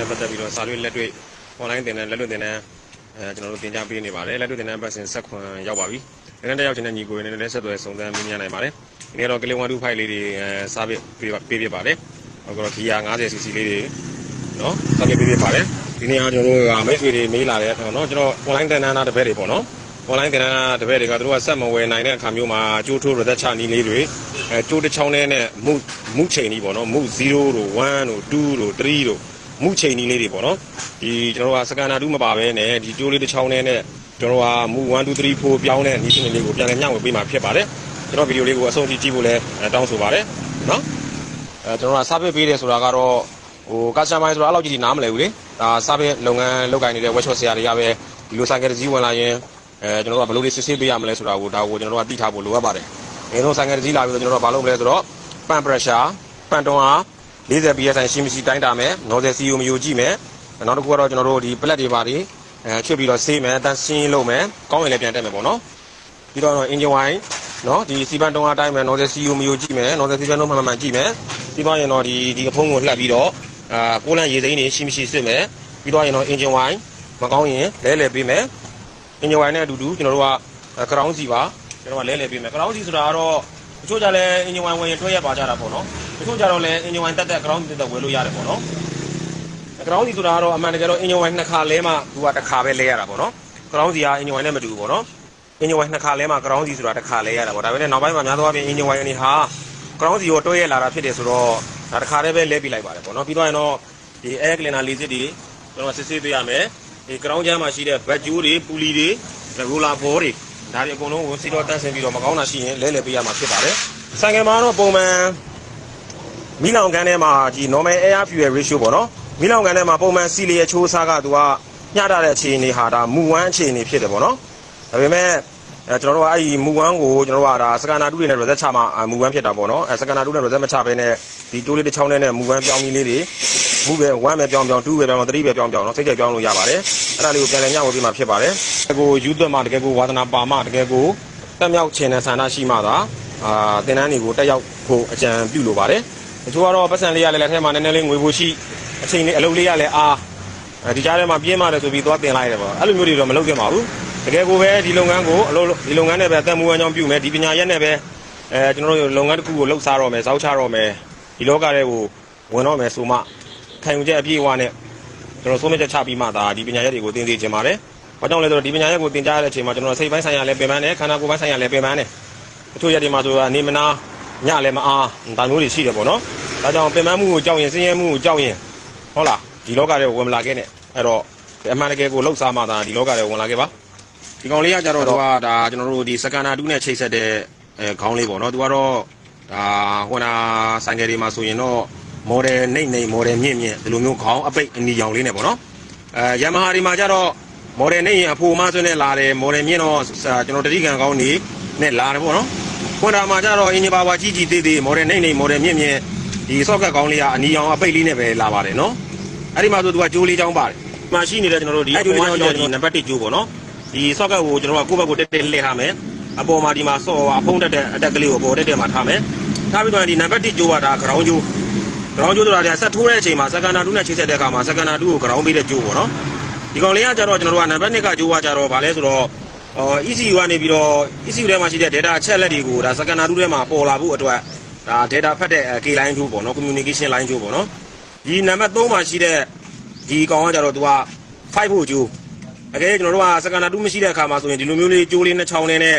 နဲ့ပတ်သက်ပြီးတော့စာရွက်လက်တွေ့ online သင်တန်းလက်လွတ်သင်တန်းအဲကျွန်တော်တို့သင်ကြားပေးနေပါတယ်လက်လွတ်သင်တန်းပတ်စဉ်ဆက်ခွန်ရောက်ပါပြီသင်တန်းတက်ရောက်ခြင်းနဲ့ညီကိုရင်းနဲ့လည်းဆက်သွယ်စုံစမ်းမေးမြန်းနိုင်ပါတယ်ဒီနေ့တော့ကလင်1 2 5လေးတွေအဲစာပြပေးပေးပြပါတယ်ဟုတ်ကဲ့ဂီယာ 90cc လေးတွေနော်စာပြပေးပြပါတယ်ဒီနေ့ကကျွန်တော်တို့မိတ်ဆွေတွေမေးလာတဲ့အခါနော်ကျွန်တော် online သင်တန်းသားတစ်ပည့်တွေပေါ့နော် online သင်တန်းတစ်ပည့်တွေကသူတို့ကဆက်မဝယ်နိုင်တဲ့အခါမျိုးမှာကျိုးထိုးရသက်ချနီးလေးတွေအဲကျိုးတစ်ချောင်းနဲ့နဲ့မုမုချိန်ကြီးပေါ့နော်မု0တို့1တို့2တို့3တို့ မုချိန်နီးလေးတွေပေါ့နော်ဒီကျွန်တော်တို့ကစကန်နာ2မပါဘဲနဲ့ဒီကျိုးလေးတစ်ချောင်းနဲ့နဲ့ကျွန်တော်ကမု1 2 3 4ပြောင်းတဲ့နီးစနစ်လေးကိုပြန်လည်မျှဝေပေးမှာဖြစ်ပါတယ်ကျွန်တော်ဗီဒီယိုလေးကိုအဆုံးထိကြည့်ဖို့လည်းတောင်းဆိုပါတယ်နော်အဲကျွန်တော်ကစာပေပေးတယ်ဆိုတာကတော့ဟို customer ဆိုတာအဲ့လောက်ကြီးဒီနားမလဲဘူးလေဒါစာပေလုပ်ငန်းလုပ်ကိုင်နေတဲ့ workshop ဆရာတွေကပဲဒီလိုဆိုင်ကယ်တစ်စီးဝင်လာရင်အဲကျွန်တော်တို့ကဘယ်လိုလေးစစ်ဆေးပေးရမလဲဆိုတာကိုဒါကိုကျွန်တော်တို့ကသိထားဖို့လိုအပ်ပါတယ်။ဒီလိုဆိုင်ကယ်တစ်စီးလာပြီးတော့ကျွန်တော်တို့ကဘာလုပ်မလဲဆိုတော့ pan pressure ပန်တွန်းအား 40 psi ရှိမရှိတိုင်းတာမယ်။ nozzle CO မျိုးကြည့်မယ်။နောက်တစ်ခုကတော့ကျွန်တော်တို့ဒီ plate တွေပါတွေအဲချွတ်ပြီးတော့ဆေးမယ်။တန်းရှင်းလုပ်မယ်။ကောင်းရင်လည်းပြန်တက်မယ်ပေါ့နော်။ပြီးတော့ engine wine နော်ဒီစီပန်တွန်းအားတိုင်းမယ် nozzle CO မျိုးကြည့်မယ်။ nozzle CO နှုန်းမှန်မှန်ကြည့်မယ်။ပြီးတော့ရင်တော့ဒီဒီအဖုံးကိုလှပ်ပြီးတော့အာကိုလန့်ရေစိမ်းတွေရှိမရှိစစ်မယ်။ပြီးတော့ရင်တော့ engine wine မကောင်းရင်လဲလဲပေးမယ်။ engine wine နဲ့အတူတူကျွန်တော်တို့က crown စီပါကျွန်တော်ကလဲလဲပေးမယ် crown စီဆိုတာကတော့ တချို့ကြလဲ engine wine ဝင်ရင်တွဲရပါကြတာပေါ့နော်တချို့ကြတော့လဲ engine wine တက်တက် crown တက်တက်ဝယ်လို့ရတယ်ပေါ့နော် crown စီဆိုတာကတော့အမှန်တကယ်တော့ engine wine နှစ်ခါလဲမှသူကတစ်ခါပဲလဲရတာပေါ့နော် crown စီက engine wine နဲ့မတူဘူးပေါ့နော် engine wine နှစ်ခါလဲမှ crown စီဆိုတာတစ်ခါလဲရတာပေါ့ဒါပေမဲ့နောက်ပိုင်းမှာများသောအားဖြင့် engine wine အနေဟာ crown စီကိုတွဲရလာတာဖြစ်တယ်ဆိုတော့ဒါတစ်ခါတည်းပဲလဲပြလိုက်ပါတယ်ပေါ့နော်ပြီးတော့ရင်တော့ဒီ air cleaner လေးစစ်တွေကျွန်တော်စစ်ဆေးပေးရမယ်ဒီ crown ချမ်းမှာရှိတဲ့ back jaw တွေပူလီတွေ roller ball တွေ ဒါတွေအကုန်လုံးကိုစီတော့တန့်ဆင်းပြီးတော့မကောင်းတာရှိရင်လဲလဲပေးရမှာဖြစ်ပါတယ်ဆိုင်ကယ်မှာတော့ပုံမှန်မီလောင်ကန်းထဲမှာဒီ normal air fuel ratio ပေါ့နော်မီလောင်ကန်းထဲမှာပုံမှန်စီလီရဲ့ချိုးစားကသူကညှတာတဲ့အခြေအနေဟာဒါမူဝမ်းအခြေအနေဖြစ်တယ်ပေါ့နော်ဒါပေမဲ့အဲကျွန်တော်တို့ကအဲ့ဒီမူဝမ်းကိုကျွန်တော်တို့ကဒါစကန်နာတူးတွေနဲ့ reset ချမှာမူဝမ်းဖြစ်တာပေါ့နော်အဲစကန်နာတူးနဲ့ reset မချဘဲနဲ့ဒီတိုးလေးတစ်ချောင်းနဲ့မူဝမ်းပြောင်းကြီးလေးတွေ မူပဲ1ပဲပြောင်းပြောင်း2ပဲပြောင်းပြောင်း3ပဲပြောင်းပြောင်းเนาะစိတ်ကြိုက်ပြောင်းလို့ရပါတယ်အဲ့ဒါလေးကိုပြန်လည်ညှဝေပေးမှာဖြစ်ပါတယ်တကယ်ကိုယူသွတ်မှာတကယ်ကိုဝါသနာပါမှာတကယ်ကိုတက်မြောက်ခြင်းနဲ့ဆန္ဒရှိမှသာအာတင်တန်းတွေကိုတက်ရောက်ဖို့အကြံပြုလိုပါတယ်တချို့ကတော့ပတ်စံလေးရလဲလက်ထဲမှာနည်းနည်းလေးငွေဖို့ရှိအချိန်လေးအလုပ်လေးရလဲအားအဲဒီကြားထဲမှာပြင်းပါတယ်ဆိုပြီးသွားတင်လိုက်တယ်ပေါ့အဲ့လိုမျိုးတွေတော့မလုပ်သင့်ပါဘူးတကယ်ကိုပဲဒီလုပ်ငန်းကိုအလုပ်ဒီလုပ်ငန်းနဲ့ပဲအသက်မွေးဝမ်းကြောင်းပြုမယ်ဒီပညာရက်နဲ့ပဲအဲကျွန်တော်တို့လုပ်ငန်းတစ်ခုကိုလှုပ်ရှားတော့မယ်စောက်ချတော့မယ်ဒီလောကထဲကိုဝင်တော့မယ်ဆိုမှ ခံယူချက်အပြည့်အဝနဲ့ကျွန်တော်ဆုံးဖြတ်ချက်ချပြီးမှသာဒီပညာရက်တွေကိုသင်သိချင်ပါတယ်။ဘာကြောင့်လဲဆိုတော့ဒီပညာရက်ကိုသင်ကြားရတဲ့အချိန်မှာကျွန်တော်စိတ်ပိုင်းဆိုင်ရာလည်းပင်ပန်းတယ်ခန္ဓာကိုယ်ပိုင်းဆိုင်ရာလည်းပင်ပန်းတယ်။တချို့ရက်တွေမှာဆိုတော့နေမနာညလည်းမအားဒါမျိုးတွေရှိတယ်ပေါ့နော်။ဒါကြောင့်ပင်ပန်းမှုကိုကြောက်ရင်ဆင်းရဲမှုကိုကြောက်ရင်ဟုတ်လားဒီလောကထဲကိုဝင်မလာခဲ့နဲ့အဲ့တော့အမှန်တကယ်ကိုလှုပ်ရှားမှသာဒီလောကထဲကိုဝင်လာခဲ့ပါ။ဒီကောင်လေးကကြတော့သူကဒါကျွန်တော်တို့ဒီစကန်နာတူးနဲ့ချိတ်ဆက်တဲ့အဲခေါင်းလေးပေါ့နော်သူကတော့ဒါဟိုနာဆိုင်ကယ်တွေမှာဆိုရင်တော့ model နှိမ့်နှိမ့် model မြင့်မြင့်ဒီလိုမျိုးခေါင်းအပိတ်အနီရောင်လေးနဲ့ပေါ့နော်အဲယမဟာဒီမှာကျတော့ model နှိမ့်ရင်အဖိုမဆွနဲ့လာတယ် model မြင့်တော့ကျွန်တော်တတိကံကောင်းနေနဲ့လာတယ်ပေါ့နော်ခွန်တာမှာကျတော့အင်ဂျင်ပါဝါကြီးကြီးသေးသေး model နှိမ့်နှိမ့် model မြင့်မြင့်ဒီ socket ကောင်းလေးကအနီရောင်အပိတ်လေးနဲ့ပဲလာပါတယ်နော်အဲ့ဒီမှာဆိုသူကကြိုးလေးချောင်းပါတယ်မှာရှိနေတဲ့ကျွန်တော်တို့ဒီအပေါ်မှာရှိတဲ့ဒီနံပါတ်1ကြိုးပေါ့နော်ဒီ socket ကိုကျွန်တော်ကကိုယ့်ဘက်ကိုတက်တက်လှည့်ထားမယ်အပေါ်မှာဒီမှာဆော့အဖုံးတက်တဲ့အတက်ကလေးကိုပေါ်တက်တက်မှာထားမယ်ထားပြီးတော့ဒီနံပါတ်1ကြိုးကဒါ ground ကြိုး ဂရောင်းကျိုးဆိုတာကဆက်ထိုးတဲ့အချိန်မှာစကန်နာတူးနဲ့ချိတ်ဆက်တဲ့အခါမှာစကန်နာတူးကိုဂရောင်းပေးတဲ့ကျိုးပေါ့နော်ဒီကောင်လေးကကြတော့ကျွန်တော်တို့ကနံပါတ်1ကကျိုးကကြတော့ဗာလဲဆိုတော့အော် ECU ကနေပြီးတော့ ECU ထဲမှာရှိတဲ့ data အချက်လက်တွေကိုဒါစကန်နာတူးထဲမှာပေါ်လာဖို့အတွက်ဒါ data ဖတ်တဲ့ K line ကျိုးပေါ့နော် communication line ကျိုးပေါ့နော်ဒီနံပါတ်3မှာရှိတဲ့ဒီကောင်ကကြတော့သူက5ဖို့ကျိုးအကယ်ကျွန်တော်တို့ကစကန်နာတူးမရှိတဲ့အခါမှာဆိုရင်ဒီလိုမျိုးလေးကျိုးလေးနှစ်ချောင်းလေးနဲ့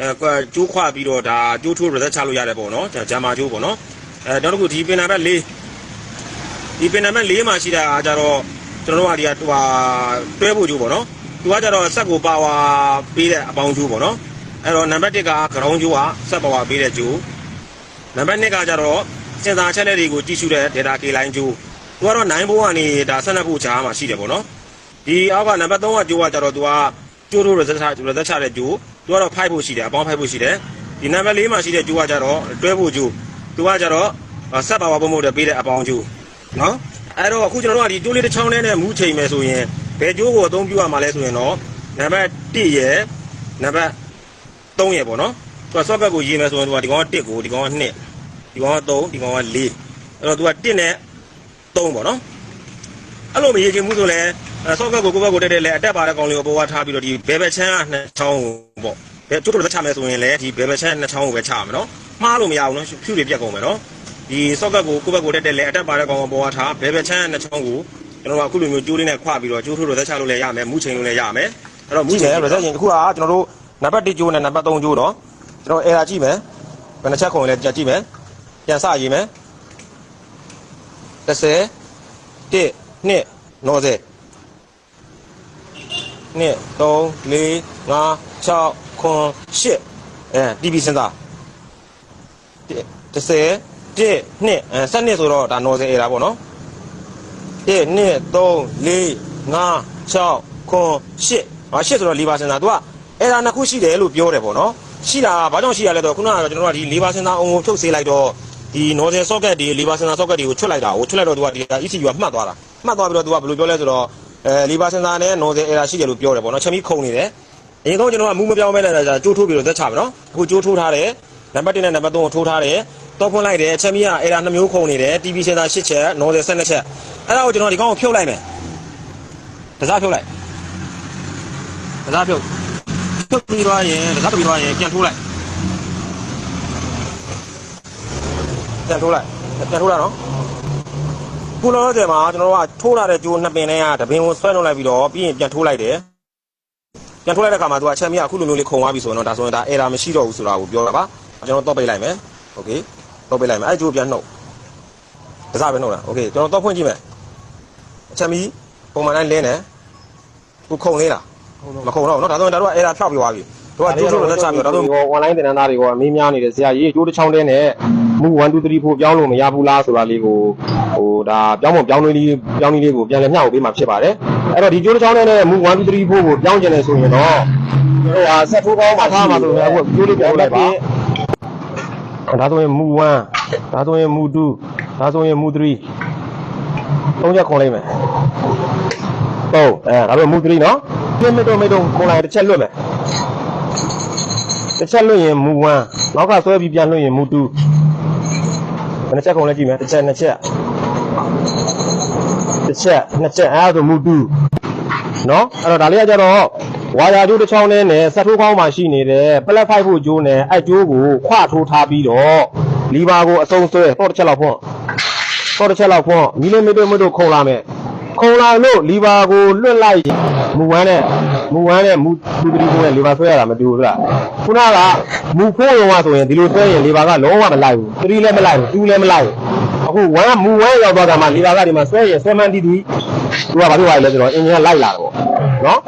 အဲကျိုးခွပြီးတော့ဒါကျိုးထိုး reset ချလို့ရတယ်ပေါ့နော်ဂျာမာကျိုးပေါ့နော် အဲနောက်တစ်ခုဒီပင်နံပါတ်4ဒီပင်နံပါတ်၄မှာရှိတာကကြတော့ကျွန်တော်တို့ကဒီကဟိုဟာတွဲဖို့ကျိုးပေါ့နော်သူကကြတော့ဆက်ကိုပါဝါပေးတဲ့အပေါင်းကျိုးပေါ့နော်အဲ့တော့နံပါတ်1က ground ကျိုးကဆက်ပါဝါပေးတဲ့ကျိုးနံပါတ်2ကကြတော့စင်စာချက်လက်တွေကိုကြည့်ရှုတဲ့ data key line ကျိုးသူကတော့9ဘိုးကနေဒါဆက်နှပ်ဖို့ကြားမှာရှိတယ်ပေါ့နော်ဒီအောက်ကနံပါတ်3ကကျိုးကကြတော့သူကကျိုးထိုး reset ချ reset ချတဲ့ကျိုးသူကတော့5ဖို့ရှိတယ်အပေါင်း5ဖို့ရှိတယ်ဒီနံပါတ်4မှာရှိတဲ့ကျိုးကကြတော့တွဲဖို့ကျိုး သူကကြတော့ဆက်ပါပါဘုံဘုံတဲ့ပေးတဲ့အပေါင်းကျိုးနော်အဲ့တော့အခုကျွန်တော်တို့ကဒီကျိုးလေးတစ်ချောင်းနဲ့မူးချိန်မယ်ဆိုရင်ဘယ်ကျိုးကိုအသုံးပြုရမှာလဲဆိုရင်တော့နံပါတ်1ရယ်နံပါတ်3ရယ်ပေါ့နော်သူက socket ကိုရေးမယ်ဆိုရင်သူကဒီကောင်က1ကိုဒီကောင်က2ဒီကောင်က3ဒီကောင်က4အဲ့တော့သူက1နဲ့3ပေါ့နော်အဲ့လိုမရေးချင်ဘူးဆိုလဲ socket ကိုကိုယ့်ဘက်ကိုတက်တက်လဲအတက်ပါတဲ့ကောင်လေးကိုပေါ်ဝါထားပြီးတော့ဒီဘယ်ဘက်ချမ်းက2ချောင်းပေါ့ဘယ်ကျိုးတို့တစ်ချမယ်ဆိုရင်လဲဒီဘယ်ဘက်ချမ်း2ချောင်းကိုပဲချရမယ်နော် မှားလို့မရဘူးနော်ဖြူတွေပြက်ကုန်မယ်နော်ဒီဆော့ကတ်ကိုကိုယ့်ဘက်ကိုတက်တက်လဲအတက်ပါတဲ့ကောင်ကပေါ်ထားဘယ်ဘက်ချမ်းနှစ်ချောင်းကိုကျွန်တော်တို့အခုလိုမျိုးကြိုးလေးနဲ့ခွပြီးတော့ကြိုးထိုးလို့သက်ချလို့လည်းရမယ်မူးချိန်လို့လည်းရမယ်အဲ့တော့မူးချိန်ရတော့သက်ချိန်အခုကကျွန်တော်တို့နံပါတ်1ကြိုးနဲ့နံပါတ်3ကြိုးတော့ကျွန်တော်အဲရာကြည့်မယ်ဘယ်နှချက်ခုံလဲကြည့်မယ်ပြန်စရေးမယ်30 1 2 90 2 3 4 5 6 9 10အဲ TV စဉ်းစား 10 1 2အဲ7နှစ်ဆိုတော့ဒါနော်စင်အေရာပေါ့နော်1 2 3 4 5 6 9 10ဟာ10ဆိုတော့4%ဒါသူကအေရာနှစ်ခုရှိတယ်လို့ပြောတယ်ပေါ့နော်ရှိတာဘာကြောင့်ရှိရလဲတော့ခုနကကျွန်တော်ကဒီ4%အောင်ကိုဖြုတ်ဆေးလိုက်တော့ဒီ nozzle socket တွေ lever sensor socket တွေကိုချွတ်လိုက်တာကိုချွတ်လိုက်တော့သူကဒီ ECU ကမှတ်သွားတာမှတ်သွားပြီးတော့သူကဘယ်လိုပြောလဲဆိုတော့အဲ lever sensor နဲ့ nozzle error ရှိတယ်လို့ပြောတယ်ပေါ့နော်ချက်ပြီးခုံနေတယ်အရင်ဆုံးကျွန်တော်ကမူးမပြောင်းမဲနဲ့ကြိုးထိုးပြီးတော့သက်ချပါနော်အခုကြိုးထိုးထားတယ် နံပါတ်1နဲ့နံပါတ်3ကိုထိုးထားတယ်တော့ဖွင့်လိုက်တယ်ချက်မီကအဲ့ဒါ2မျိုးခုံနေတယ် TV စင်တာ8ချက်90 12ချက်အဲ့ဒါကိုကျွန်တော်ဒီကောင်ကိုဖြုတ်လိုက်မယ်တစားဖြုတ်လိုက်တစားဖြုတ်ဖြုတ်ပြီးတော့ရင်တစားဖြုတ်ပြီးတော့ရင်ပြန်ထိုးလိုက်ပြန်ထိုးလိုက်ပြန်ထိုးလိုက်နော်ခုလောလောဆယ်မှာကျွန်တော်တို့ကထိုးလာတဲ့ကြိုးနှစ်ပင်နဲ့ကတပင်ကိုဆွဲနှုတ်လိုက်ပြီးတော့ပြီးရင်ပြန်ထိုးလိုက်တယ်ပြန်ထုတ်လိုက်တဲ့ခါမှာသူကအချက်မရအခုလိုမျိုးလေးခုံသွားပြီဆိုရင်တော့ဒါဆိုရင်ဒါ error မရှိတော့ဘူးဆိုတာကိုပြောတာပါ ကျွန်တော်တော့ပိတ်လိုက်မယ်โอเคတော့ပိတ်လိုက်မယ်အဲ့ဒီကြိုးပြန်နှုတ်တစားပဲနှုတ်လားโอเคကျွန်တော်တော့ဖွင့်ကြည့်မယ်အချက်မီပုံမှန်တိုင်းလင်းတယ်ခုခုံလေးလားမခုံတော့ဘူးเนาะဒါဆိုရင်ဒါတို့က error ဖြောက်ပြီးသွားပြီတို့ကကြိုးထုတ်လို့လက်ချပြီးတော့ဒါဆိုရင် online သင်တန်းသားတွေကမေးများနေတယ်ဆရာကြီးကြိုးတစ်ချောင်းတည်းနဲ့မူ1 2 3 4ပြောင်းလို့မရဘူးလားဆိုတာလေးကိုဟိုဒါပြောင်းမပြောင်းလေးပြောင်းလေးလေးကိုပြန်လည်မျှဝေပေးမှာဖြစ်ပါတယ်အဲ့တော့ဒီကြိုးတစ်ချောင်းတည်းနဲ့မူ1 2 3 4ကိုပြောင်းကျင်တယ်ဆိုရင်တော့ ဟိုဟာဆက်ထိုးကောင်းပါထားမှာဆိုရင်အခုကျိုးလေးပြောင်းလိုက်ပါ ဒါဆိုရင်မူ1ဒါဆိုရင်မူ2ဒါဆိုရင်မူ3သုံးချက်ခွန်လိုက်မယ်ဟုတ်အဲဒါဆိုမူ3နော်ပြင်းမတော့မတော့ခွန်လိုက်တစ်ချက်လွတ်မယ်တစ်ချက်လွတ်ရင်မူ1နောက်ကဆွဲပြီးပြန်လွတ်ရင်မူ2ဘယ်နှချက်ခွန်လဲကြည့်မယ်တစ်ချက်နှစ်ချက်တစ်ချက်နှစ်ချက်အဲဒါဆိုမူ2နော်အဲ့တော့ဒါလေးကကြတော့ ဝါယာကျိုးတစ်ချောင်းနဲ့နဲ့ဆက်ထိုးကောင်းမှရှိနေတဲ့ပလက်ဖိုက်ဖို့ကျိုးနဲ့အဲ့ကျိုးကိုခွထိုးထားပြီးတော့လီဘာကိုအစုံဆွဲတော့တစ်ချက်လောက်ဖွင့်တော့တစ်ချက်လောက်ဖွင့်မီလီမီတာမီတာခုံလာမယ်ခုံလာလို့လီဘာကိုလွတ်လိုက်မူဝမ်းနဲ့မူဝမ်းနဲ့မူသူတရီကိုနဲ့လီဘာဆွဲရတာမတူဘူးလားခုနကမူဖိုးရုံကဆိုရင်ဒီလိုဆွဲရင်လီဘာကလုံးဝမလိုက်ဘူးတရီလည်းမလိုက်ဘူးတူလည်းမလိုက်ဘူးအခုဝမ်းမူဝမ်းရောက်သွားတာမှလီဘာကဒီမှာဆွဲရင်ဆွဲမှန်းတီးတီးသူကဘာဖြစ်သွားလဲဆိုတော့အင်ဂျင်ကလိုက်လာတယ်ပေါ့နော်